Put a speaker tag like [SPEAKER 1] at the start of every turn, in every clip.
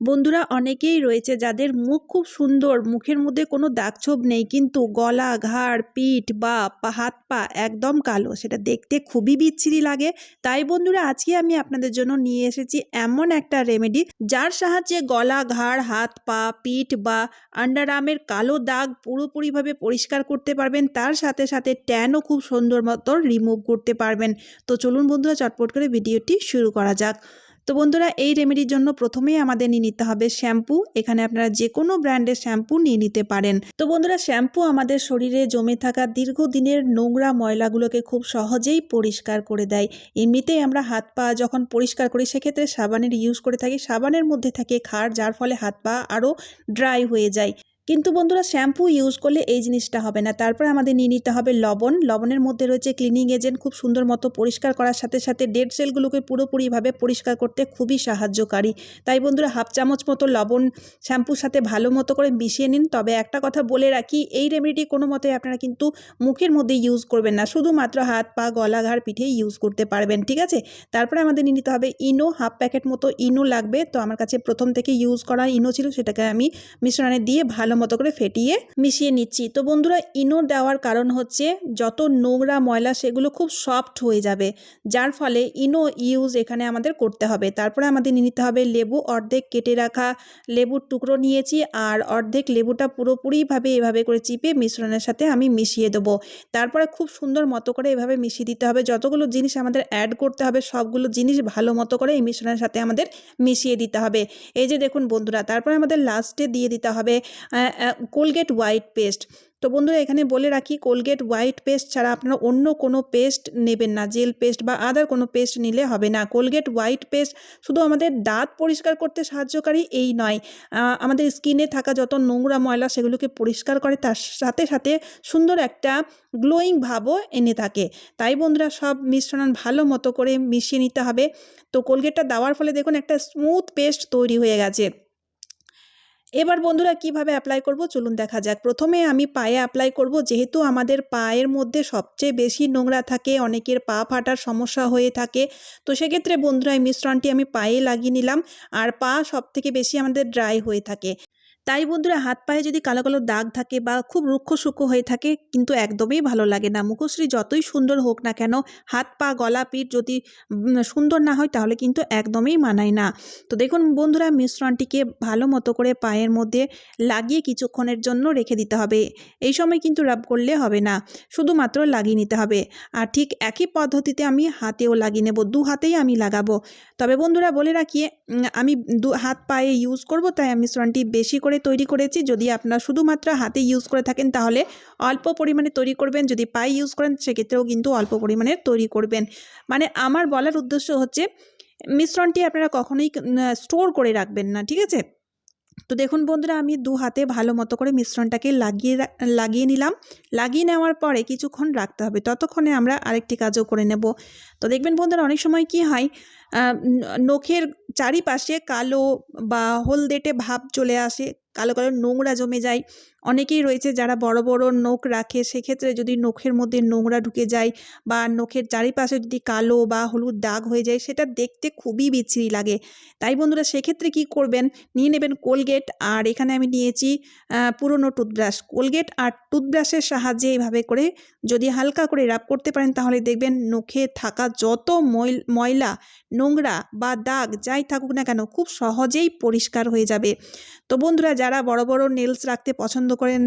[SPEAKER 1] বন্ধুরা অনেকেই রয়েছে যাদের মুখ খুব সুন্দর, মুখের মধ্যে কোনো দাগছোপ নেই, কিন্তু গলা, ঘাড়, পিঠ বা হাত, পা একদম কালো। সেটা দেখতে খুবই বিচ্ছিরি লাগে। তাই বন্ধুরা আজকে আমি আপনাদের জন্য নিয়ে এসেছি এমন একটা রেমেডি যার সাহায্যে গলা, ঘাড়, হাত, পা, পিঠ বা আন্ডার আর্মের কালো দাগ পুরোপুরিভাবে পরিষ্কার করতে পারবেন। তার সাথে সাথে ট্যানও খুব সুন্দর মতো রিমুভ করতে পারবেন। তো চলুন বন্ধুরা চটপট করে ভিডিওটি শুরু করা যাক। তো বন্ধুরা, এই রেমেডির জন্য প্রথমেই আমাদের নিয়ে নিতে হবে শ্যাম্পু। এখানে আপনারা যে কোনো ব্র্যান্ডের শ্যাম্পু নিয়ে নিতে পারেন। তো বন্ধুরা, শ্যাম্পু আমাদের শরীরে জমে থাকা দীর্ঘদিনের নোংরা ময়লাগুলোকে খুব সহজেই পরিষ্কার করে দেয়। এমনিতেই আমরা হাত পা যখন পরিষ্কার করি, সেক্ষেত্রে সাবানের ইউজ করে থাকি। সাবানের মধ্যে থাকে ক্ষার, যার ফলে হাত পা আরও ড্রাই হয়ে যায়। কিন্তু বন্ধুরা শ্যাম্পু ইউজ করলে এই জিনিসটা হবে না। তারপরে আমাদের নিয়ে নিতে হবে লবণ। লবণের মধ্যে রয়েছে ক্লিনিং এজেন্ট খুব সুন্দর মতো পরিষ্কার করার সাথে সাথে ডেড সেলগুলোকে পুরোপুরিভাবে পরিষ্কার করতে খুবই সাহায্যকারী। তাই বন্ধুরা হাফ চামচ মতো লবণ শ্যাম্পুর সাথে ভালো মতো করে মিশিয়ে নিন। তবে একটা কথা বলে রাখি, এই রেমেডি কোনো মতে আপনারা কিন্তু মুখের মধ্যে ইউজ করবেন না। শুধুমাত্র হাত, পা, গলা, ঘাড় পিঠে ইউজ করতে পারবেন, ঠিক আছে? তারপরে আমাদের নিয়ে নিতে হবে ইনো, হাফ প্যাকেট মতো ইনো লাগবে। তো আমার কাছে প্রথম থেকে ইউজ করা ইনো ছিল, সেটাকে আমি মিশ্রণে দিয়ে ভালো মতো করে ফেটিয়ে মিশিয়ে নিচ্ছি। তো বন্ধুরা ইনো দেওয়ার কারণ হচ্ছে যত নোংরা ময়লা, সেগুলো খুব সফট হয়ে যাবে, যার ফলে ইনো ইউজ এখানে আমাদের করতে হবে। তারপরে আমাদের নিতে হবে লেবু, অর্ধেক কেটে রাখা লেবুর টুকরো নিয়েছি, আর অর্ধেক লেবুটা পুরোপুরিভাবে এভাবে করে চিপে মিশ্রণের সাথে আমি মিশিয়ে দেবো। তারপরে খুব সুন্দর মতো করে এভাবে মিশিয়ে দিতে হবে। যতগুলো জিনিস আমাদের অ্যাড করতে হবে, সবগুলো জিনিস ভালো মতো করে এই মিশ্রণের সাথে আমাদের মিশিয়ে দিতে হবে। এই যে দেখুন বন্ধুরা, তারপরে আমাদের লাস্টে দিয়ে দিতে হবে কোলগেট হোয়াইট পেস্ট তো বন্ধুরা, এখানে বলে রাখি কোলগেট হোয়াইট পেস্ট ছাড়া আপনারা অন্য কোনো পেস্ট নেবেন না। জেল পেস্ট বা আদার কোনো পেস্ট নিলে হবে না। কোলগেট হোয়াইট পেস্ট শুধু আমাদের দাঁত পরিষ্কার করতে সাহায্যকারী এই নয় আমাদের স্কিনে থাকা যত নোংরা ময়লা সেগুলোকে পরিষ্কার করে, তার সাথে সাথে সুন্দর একটা গ্লোয়িং ভাবও এনে থাকে। তাই বন্ধুরা, সব মিশ্রণ ভালো মতো করে মিশিয়ে নিতে হবে। তো কোলগেটটা দেওয়ার ফলে দেখুন একটা স্মুথ পেস্ট তৈরি হয়ে গেছে। এবার বন্ধুরা কীভাবে অ্যাপ্লাই করব? চলুন দেখা যাক। প্রথমে আমি পায়ে অ্যাপ্লাই করব, যেহেতু আমাদের পায়ের মধ্যে সবচেয়ে বেশি নোংরা থাকে, অনেকের পা ফাটার সমস্যা হয়ে থাকে। তো সেক্ষেত্রে বন্ধুরা এই মিশ্রণটি আমি পায়ে লাগিয়ে নিলাম। আর পা সব থেকে বেশি আমাদের ড্রাই হয়ে থাকে। তাই বন্ধুরা হাত পায়ে যদি কালো কালো দাগ থাকে বা খুব রুক্ষ সূক্ষ্ম হয়ে থাকে কিন্তু একদমই ভালো লাগে না। মুখশ্রী যতই সুন্দর হোক না কেন হাত পা গলা পিঠ যদি সুন্দর না হয় তাহলে কিন্তু একদমই মানায় না। তো দেখুন বন্ধুরা মিশ্রণটিকে ভালো মতো করে পায়ের মধ্যে লাগিয়ে কিছুক্ষণের জন্য রেখে দিতে হবে। এই সময় কিন্তু রাব করলে হবে না শুধুমাত্র লাগিয়ে নিতে হবে। আর ঠিক একই পদ্ধতিতে আমি হাতেও লাগিয়ে নেব দু হাতেই আমি লাগাবো। তবে বন্ধুরা বলে রাখি উম, আমি দু হাত পায়ে ইউজ করব তাই আমি মিশ্রণটি বেশি করে তৈরি করেছি। যদি আপনারা শুধুমাত্র হাতে ইউজ করে থাকেন, তাহলে অল্প পরিমাণে তৈরি করবেন। যদি পায়ে ইউজ করেন, সেক্ষেত্রেও কিন্তু অল্প পরিমাণে তৈরি করবেন। মানে আমার বলার উদ্দেশ্য হচ্ছে, মিশ্রণটি আপনারা কখনোই স্টোর করে রাখবেন না, ঠিক আছে? তো দেখুন বন্ধুরা, আমি দু হাতে ভালো মতো করে মিশ্রণটাকে লাগিয়ে লাগিয়ে নিলাম। লাগিয়ে নেওয়ার পরে কিছুক্ষণ রাখতে হবে। ততক্ষণে আমরা আরেকটি কাজও করে নেব। তো দেখবেন বন্ধুরা, অনেক সময় কি হয় নখের চারিপাশে কালো বা হলদেটে ভাব চলে আসে। কালো কালো নোংরা জমে যায়। অনেকেই রয়েছে যারা বড় বড় নখ রাখে, সেক্ষেত্রে যদি নখের মধ্যে নোংরা ঢুকে যায় বা নখের চারিপাশে যদি কালো বা হলুদ দাগ হয়ে যায়, সেটা দেখতে খুবই বিচ্ছিরি লাগে। তাই বন্ধুরা, সেক্ষেত্রে কি করবেন? নিয়ে নেবেন কোলগেট আর এখানে আমি নিয়েছি পুরনো টুথব্রাশ। কোলগেট আর টুথব্রাশের সাহায্যে এইভাবে করে যদি হালকা করে রাব করতে পারেন, তাহলে দেখবেন নখে থাকা যত ময়ল- ময়লা, নোংরা বা দাগ যাই থাকুক না কেন, খুব সহজেই পরিষ্কার হয়ে যাবে। তো বন্ধুরা যারা বড় বড় নেলস রাখতে পছন্দ করেন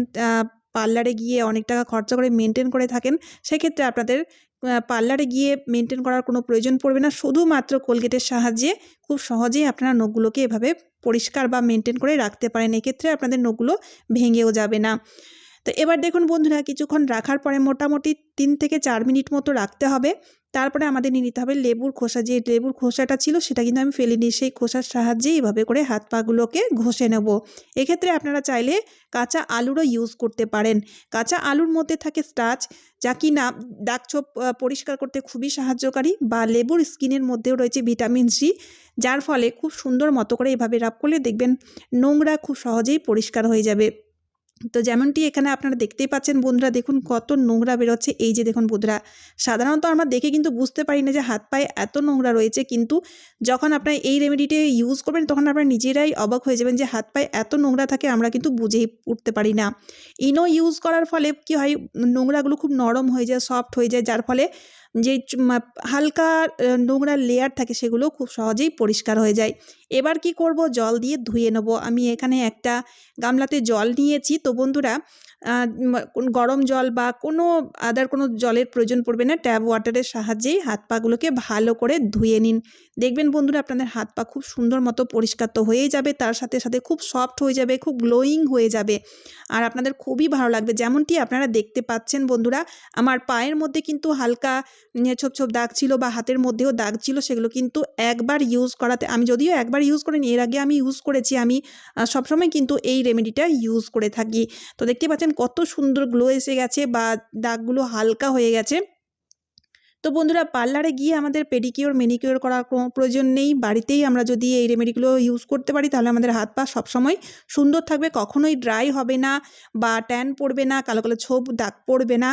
[SPEAKER 1] পার্লারে গিয়ে অনেক টাকা খরচা করে মেনটেন করে থাকেন, সেক্ষেত্রে আপনাদের পার্লারে গিয়ে মেনটেন করার কোনো প্রয়োজন পড়বে না। শুধুমাত্র কোলগেটের সাহায্যে খুব সহজেই আপনারা নখগুলোকে এভাবে পরিষ্কার বা মেনটেন করে রাখতে পারেন। এক্ষেত্রে আপনাদের নখগুলো ভেঙেও যাবে না। তো এবার দেখুন বন্ধুরা, কিছুক্ষণ রাখার পরে মোটামুটি তিন থেকে চার মিনিট মতো রাখতে হবে। তারপরে আমাদের নিয়ে নিতে হবে লেবুর খোসা। যে লেবুর খোসাটা ছিল, সেটা কিন্তু আমি ফেলে নিই। সেই খোসার সাহায্যে এইভাবে করে হাত পাগুলোকে ঘষে নেব। এক্ষেত্রে আপনারা চাইলে কাঁচা আলুরও ইউজ করতে পারেন। কাঁচা আলুর মধ্যে থাকে স্টাচ যা কি না দাগ ছোপ পরিষ্কার করতে খুবই সাহায্যকারী, বা লেবুর স্কিনের মধ্যেও রয়েছে ভিটামিন সি যার ফলে খুব সুন্দর মতো করে এভাবে রাব করলে দেখবেন নোংরা খুব সহজেই পরিষ্কার হয়ে যাবে। তো যেমনটি এখানে আপনারা দেখতেই পাচ্ছেন বন্ধুরা, দেখুন কত নোংরা বেরোচ্ছে। এই যে দেখুন বন্ধুরা, সাধারণত আমরা দেখে কিন্তু বুঝতে পারি না যে হাত পায়ে এত নোংরা রয়েছে, কিন্তু যখন আপনারা এই রেমেডিটি ইউজ করবেন, তখন আপনারা নিজেরাই অবাক হয়ে যাবেন যে হাত পায়ে এত নোংরা থাকে, আমরা কিন্তু বুঝেই উঠতে পারি না। ইনো ইউজ করার ফলে কি হয়, নোংরাগুলো খুব নরম হয়ে যায় সফট হয়ে যায়, যার ফলে যে হালকা নোংরা লেয়ার থাকে, সেগুলো খুব সহজেই পরিষ্কার হয়ে যায়। এবার কি করব? জল দিয়ে ধুয়ে নেব। আমি এখানে একটা গামলাতে জল নিয়েছি বন্ধুরা উম, কোন গরম জল বা কোনো আদার কোনো জলের প্রয়োজন পড়বে না। ট্যাপ ওয়াটারের সাহায্যেই হাত পাগুলোকে ভালো করে ধুয়ে নিন। দেখবেন বন্ধুরা আপনাদের হাত পা খুব সুন্দর মতো পরিষ্কার তো হয়েই যাবে তার সাথে সাথে খুব সফট হয়ে যাবে খুব গ্লোয়িং হয়ে যাবে। আর আপনাদের খুবই ভালো লাগবে। যেমনটি আপনারা দেখতে পাচ্ছেন বন্ধুরা আমার পায়ের মধ্যে কিন্তু হালকা ছোপ ছোপ দাগ ছিল বা হাতের মধ্যেও দাগ ছিল সেগুলো কিন্তু একবার ইউজ করাতে আমি যদিও একবার ইউজ করিনি এর আগে আমি ইউজ করেছি আমি সবসময় কিন্তু এই রেমেডিটা ইউজ করে থাকি। তো দেখতে পাচ্ছেন কত সুন্দর গ্লো এসে গেছে বা দাগগুলো হালকা হয়ে গেছে। তো বন্ধুরা, পার্লারে গিয়ে আমাদের পেডিকিওর মেনিকিওর করার কোনো প্রয়োজন নেই। বাড়িতেই আমরা যদি এই রেমেডিগুলো ইউজ করতে পারি, তাহলে আমাদের হাত পা সবসময় সুন্দর থাকবে। কখনোই ড্রাই হবে না বা ট্যান পড়বে না, কালো কালো ছোপ, দাগ পড়বে না।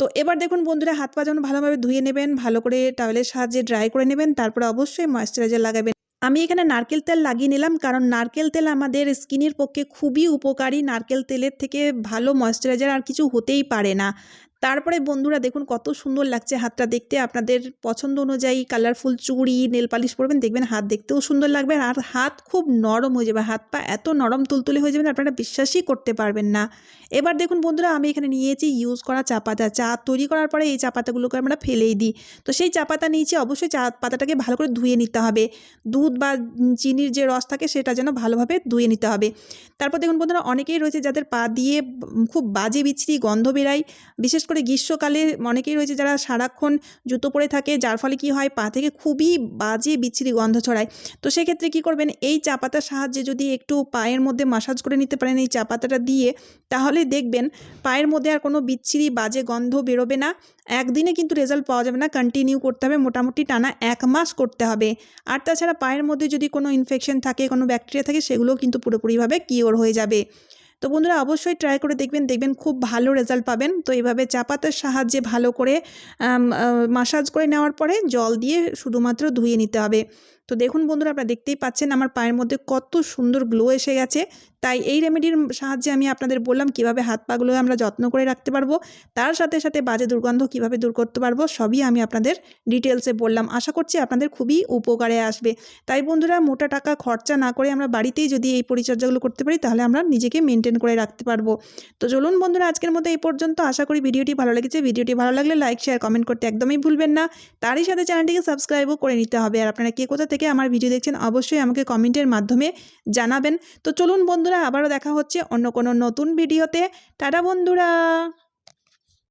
[SPEAKER 1] তো এবার দেখুন বন্ধুরা, হাত পা যখন ভালোভাবে ধুয়ে নেবেন, ভালো করে টাওয়েলের সাহায্যে ড্রাই করে নেবেন, তারপরে অবশ্যই ময়েশ্চারাইজার লাগাবেন। আমি এখানে নারকেল তেল লাগিয়ে নিলাম, কারণ নারকেল তেল আমাদের স্কিনের পক্ষে খুবই উপকারী। নারকেল তেলের থেকে ভালো ময়শ্চারাইজার আর কিছু হতেই পারে না। তারপরে বন্ধুরা দেখুন কত সুন্দর লাগছে হাতটা দেখতে। আপনাদের পছন্দ অনুযায়ী কালারফুল চুড়ি নেল পালিশ পরবেন, দেখবেন হাত দেখতেও সুন্দর লাগবে আর হাত খুব নরম হয়ে যাবে, হাত পা এত নরম তুলতুলে হয়ে যাবে না, আপনারা বিশ্বাসই করতে পারবেন না। এবার দেখুন বন্ধুরা আমি এখানে নিয়েছি ইউজ করা চা পাতা চা তৈরি করার পরে এই চা পাতাগুলোকে আমরা ফেলেই দিই। তো সেই চা পাতা নিয়েছি, অবশ্যই চা পাতাটাকে ভালো করে ধুয়ে নিতে হবে। দুধ বা চিনির যে রস থাকে সেটা যেন ভালোভাবে ধুয়ে নিতে হবে। তারপর দেখুন বন্ধুরা অনেকেই রয়েছে যাদের পা দিয়ে খুব বাজে বিচ্ছিরি গন্ধ বেরায়, বিশেষ করে গ্রীষ্মকালে অনেকেই রয়েছে যারা সারাক্ষণ জুতো পরে থাকে, যার ফলে কি হয়, পা থেকে খুবই বাজে বিচ্ছিরি গন্ধ ছড়ায়। তো সেক্ষেত্রে কি করবেন, এই চা পাতার সাহায্যে যদি একটু পায়ের মধ্যে মাসাজ করে নিতে পারেন এই চা পাতাটা দিয়ে, তাহলে দেখবেন পায়ের মধ্যে আর কোনো বিচ্ছিরি বাজে গন্ধ বেরোবে না। একদিনে কিন্তু রেজাল্ট পাওয়া যাবে না কন্টিনিউ করতে হবে, মোটামুটি টানা এক মাস করতে হবে। আর তাছাড়া পায়ের মধ্যে যদি কোনো ইনফেকশন থাকে, কোনো ব্যাকটেরিয়া থাকে, সেগুলোও কিন্তু পুরোপুরিভাবে কিওর হয়ে যাবে। তো বন্ধুরা অবশ্যই ট্রাই করে দেখবেন দেখবেন খুব ভালো রেজাল্ট পাবেন। তো এইভাবে চা পাতার সাহায্যে ভালো করে মাসাজ করে নেওয়ার পরে জল দিয়ে শুধুমাত্র ধুয়ে নিতে হবে। তো দেখুন বন্ধুরা, আপনারা দেখতেই পাচ্ছেন আমার পায়ের মধ্যে কত সুন্দর গ্লো এসে গেছে। তাই এই রেমেডির সাহায্যে আমি আপনাদের বললাম কীভাবে হাত পাগুলো আমরা যত্ন করে রাখতে পারব। তার সাথে সাথে বাজে দুর্গন্ধ কীভাবে দূর করতে পারব, সবই আমি আপনাদের ডিটেলসে বললাম। আশা করছি আপনাদের খুবই উপকারে আসবে। তাই বন্ধুরা, মোটা টাকা খরচা না করে আমরা বাড়িতেই যদি এই পরিচর্যাগুলো করতে পারি, তাহলে আমরা নিজেকে মেনটেন করে রাখতে পারব। তো চলুন বন্ধুরা, আজকের মতো এই পর্যন্ত। আশা করি ভিডিওটি ভালো লেগেছে। ভিডিওটি ভালো লাগলে লাইক শেয়ার কমেন্ট করতে একদমই ভুলবেন না। তারই সাথে চ্যানেলটিকে সাবস্ক্রাইবও করে নিতে হবে। আর আপনারা কে কোথা থেকে আমার ভিডিও দেখছেন, অবশ্যই আমাকে কমেন্টের মাধ্যমে জানাবেন। তো চলুন বন্ধুরা, আবারও দেখা হচ্ছে অন্য কোনো নতুন ভিডিওতে। টাটা বন্ধুরা!